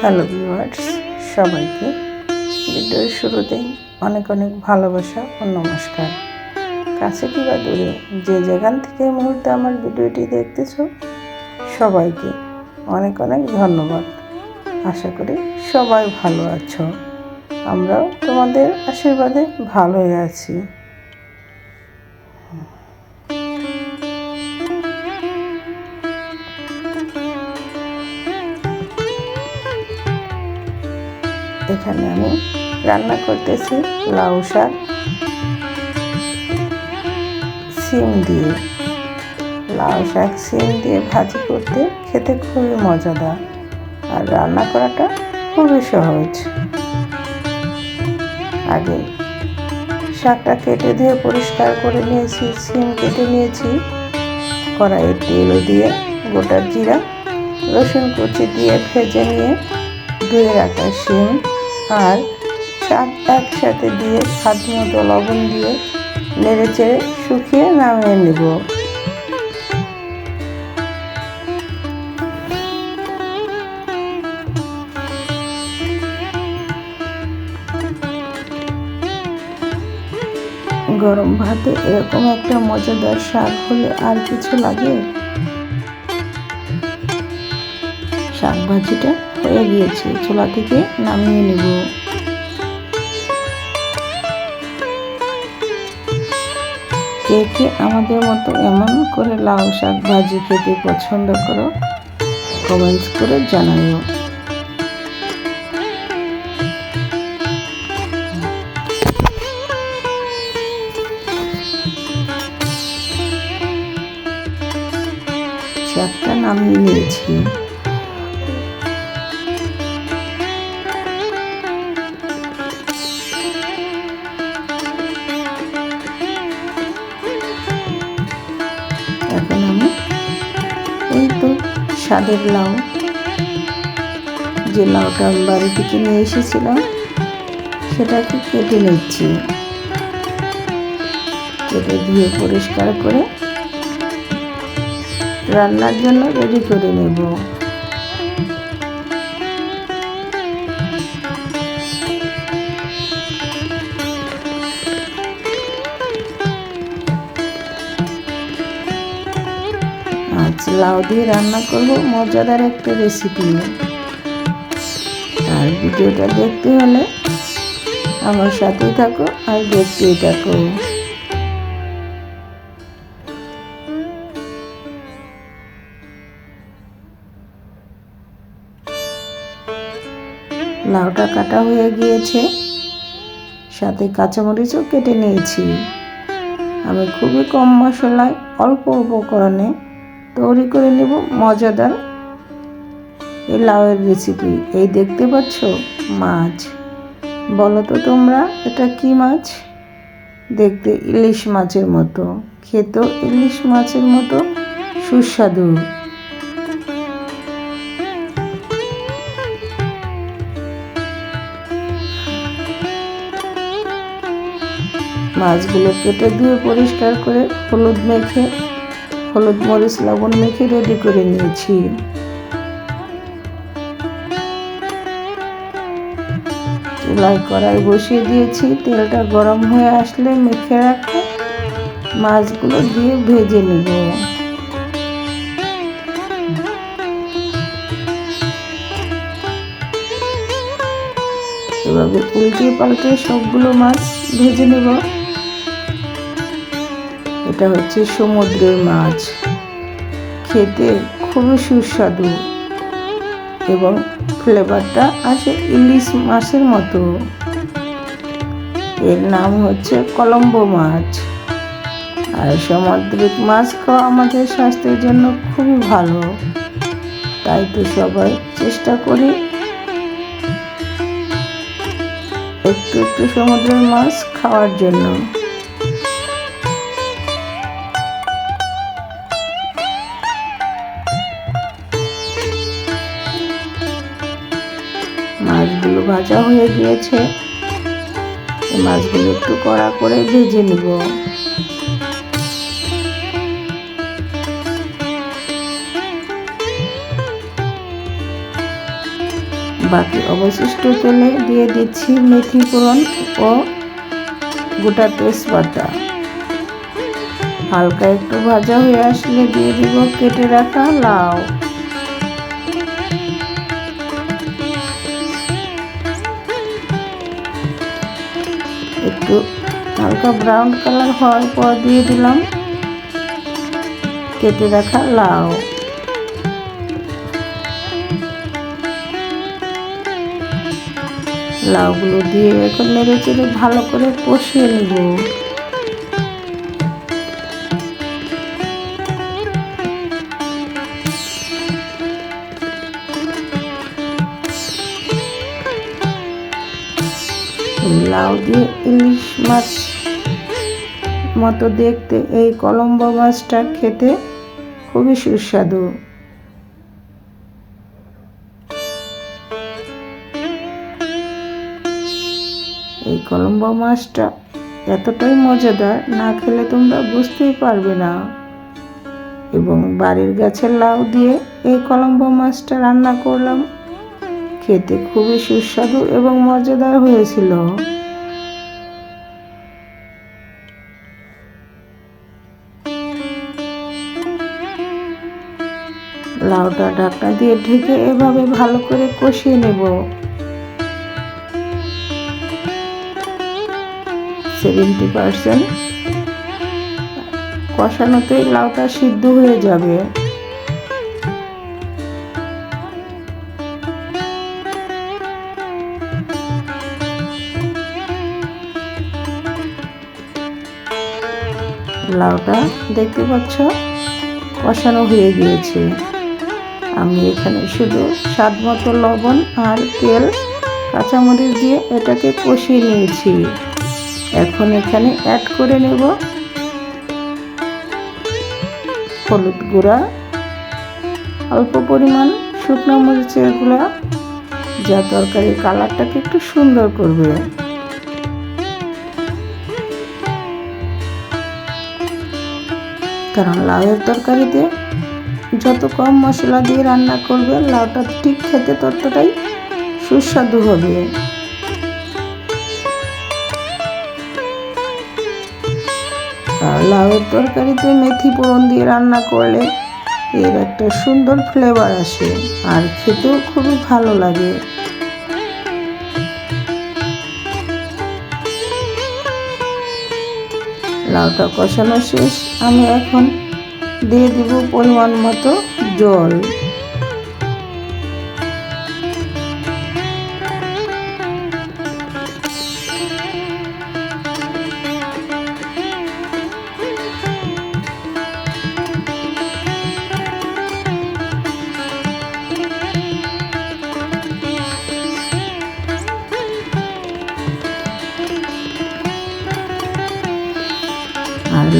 Hello viewers সবাইকে ভিডিওর শুরুতেই অনেক অনেক ভালোবাসা ও নমস্কার। কাছে কিংবা দূরে যে যেখান থেকে মুহূর্তে আমার ভিডিওটি দেখতেছ, সবাইকে অনেক অনেক ধন্যবাদ। আশা করি সবাই ভালো আছো। আমরাও তোমাদের আশীর্বাদে ভালোই আছি। এখানে আমি রান্না করতেছি লাউ শাক সিম দিয়ে। লাউ শাক সিম দিয়ে ভাজি করতে খেতে খুবই মজাদার আর রান্না করাটা খুবই সহজ। আগে শাকটা কেটে দিয়ে পরিষ্কার করে নিয়েছি সিম কেটে নিয়েছি। কড়াইয়ে তেল দিয়ে গোটা জিরা, রসুন কুচি দিয়ে ভেজে নিয়ে ধুয়ে রাখা শিম। আর শাক একসাথে দিয়ে স্বাদ মতো লবণ দিয়ে নেড়ে চেড়ে শুকিয়ে নামিয়ে নেব। গরম ভাতে এরকম একটা মজাদার শাক হলে আর কিছু লাগে? শাক ভাজিটা হয়ে গিয়েছে। চুলা থেকে নামিয়ে নেব। কে কে আমাদের মতো এমন করে লাউ শাক ভাজি খেতে পছন্দ করো কমেন্টস করে জানাইও শাকটা নামিয়ে নিয়েছি। স্বাদের লাউ, যে লাউটা আমি বাড়ি থেকে নিয়ে এসেছিলাম সেটাকে কেটে নিচ্ছি। কেটে ধুয়ে পরিষ্কার করে রান্নার জন্য রেডি করে নেব। লাউ দিয়ে রান্না করব, মজাদার একটা রেসিপি আর ভিডিওটা দেখতে হলে আমার সাথেই থাকো আর দেখতেই থাকো। লাউটা কাটা হয়ে গিয়েছে, সাথে কাঁচামরিচও কেটে নিয়েছি। আমি খুবই কম মশলায় অল্প উপকরণে তৈরি করে নেব মজাদার এই লাউয়ের রেসিপি এই দেখতে পাচ্ছ? মাছ। বলো তো তোমরা, এটা কি মাছ? দেখতে ইলিশ মাছের মতো। খেতেও ইলিশ মাছের মতো সুস্বাদু। মাছগুলো কেটে ধুয়ে পরিষ্কার করে হলুদ মেখে হলুদ মরিচ, লবণ, মেখে রেডি করে নিয়েছি। চুলায় কড়াই বসিয়ে দিয়েছি। তেলটা গরম হয়ে আসলে মেখে রাখা মাছগুলো দিয়ে ভেজে নেব। এভাবে উল্টে পাল্টে সবগুলো মাছ ভেজে নেব। এটা হচ্ছে সমুদ্রের মাছ। খেতে খুবই সুস্বাদু এবং ফ্লেভারটা আসে ইলিশ মাছের মতো। এর নাম হচ্ছে কলম্বো মাছ। আর সামুদ্রিক মাছ খাওয়া আমাদের স্বাস্থ্যের জন্য খুবই ভালো। তাই তো সবাই চেষ্টা করি একটু একটু সমুদ্রের মাছ খাওয়ার জন্য। ভাজা হয়ে গিয়েছে। মাছগুলো একটু কড়া করে ভেজে নিব। বাকি অবশিষ্ট তেলে দিয়ে দিচ্ছি মেথি ফোড়ন ও গোটা তেজপাতা। হালকা একটু ভাজা হয়ে আসলে দিয়ে দিব কেটে রাখা লাউ। একটু হালকা ব্রাউন কালার হওয়ার পর দিয়ে দিলাম। কেটে রাখা লাউ। লাউগুলো দিয়ে এখন নেড়ে চেড়ে ভালো করে কষিয়ে নেব। লাউ দিয়ে ইলিশ মাছ মতো দেখতে এই কলম্বো মাছটা খেতে খুবই সুস্বাদু। এই কলম্বো মাছটা এতটাই মজাদার, না খেলে তোমরা বুঝতেই পারবে না। এবং বাড়ির গাছের লাউ দিয়ে এই কলম্বো মাছটা রান্না করলাম, খেতে খুবই সুস্বাদু এবং মজাদার হয়েছিল। লাউটা ঢাকনা দিয়ে ঢেকে এভাবে ভালো করে কষিয়ে নেব। সেভেন্টি পারসেন্ট কষানোতেই লাউটা সিদ্ধ হয়ে যাবে। লাউটা দেখতে পাচ্ছ কষানো হয়ে গিয়েছে। আমি এখানে শুধু স্বাদ মতো লবণ আর তেল, কাঁচামরিচ দিয়ে এটাকে কষিয়ে নিয়েছি। এখন এখানে অ্যাড করে নেব হলুদ গুঁড়া, অল্প পরিমাণ শুকনো মরিচের গুঁড়া, যা তরকারির কালারটাকে একটু সুন্দর করবে। কারণ লাউয়ের তরকারিতে যত কম মশলা দিয়ে রান্না করবে, লাউটা ঠিক খেতে ততটাই সুস্বাদু হবে। আর লাউয়ের তরকারিতে মেথি পোড়ন দিয়ে রান্না করলে এর একটা সুন্দর ফ্লেভার আসে, আর খেতেও খুবই ভালো লাগে। লাউটা কষানো শেষ, আমি এখন দিয়ে দিব পরিমাণ মতো জল।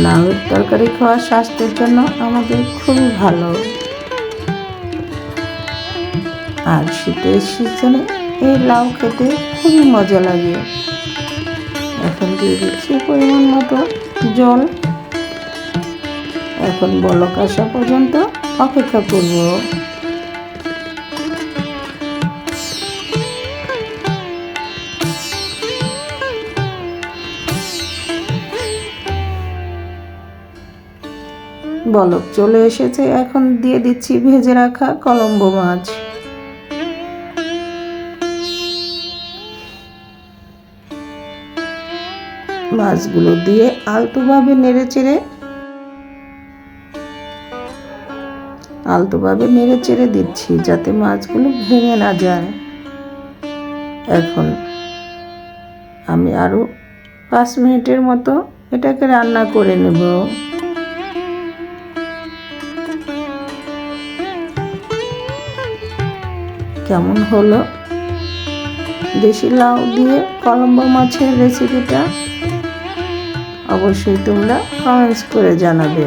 লাউয়ের তরকারি খাওয়া স্বাস্থ্যের জন্য আমাদের খুবই ভালো। আর শীতের সিজনে এই লাউ খেতে খুবই মজা লাগে। এখন দিয়ে দিচ্ছি পরিমাণ মতো জল। এখন বলক আসা পর্যন্ত অপেক্ষা করব। বলক চলে এসেছে, এখন দিয়ে দিচ্ছি ভেজে রাখা কলম্বো মাছ। মাছগুলো দিয়ে আলতোভাবে নেড়ে চেড়ে আলতোভাবে নেড়ে চেড়ে দিচ্ছি যাতে মাছগুলো ভেঙে না যায়। এখন আমি আরও পাঁচ মিনিটের মতো এটাকে রান্না করে নেব। কেমন হলো? দেশি লাউ দিয়ে কলম্বো মাছের রেসিপিটা অবশ্যই তোমরা কমেন্টস করে জানাবে।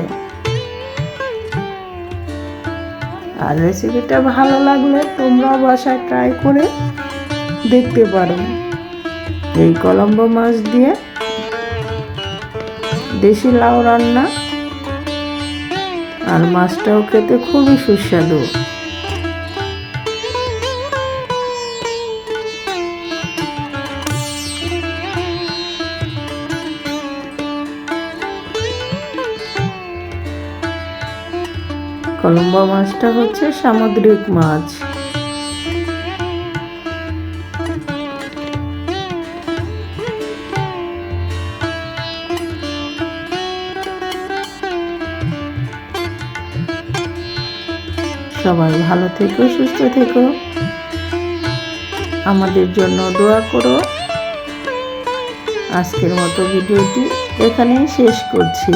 আর রেসিপিটা ভালো লাগলে তোমরা বাসায় ট্রাই করে দেখতে পারো। এই কলম্বো মাছ দিয়ে দেশি লাউ রান্না আর মাছটাও খেতে খুবই সুস্বাদু। কলম্বা মাছটা হচ্ছে সামুদ্রিক মাছ। সবাই ভালো থেকো, সুস্থ থেকো। আমাদের জন্য দোয়া করো। আজকের মতো ভিডিওটি এখানেই শেষ করছি।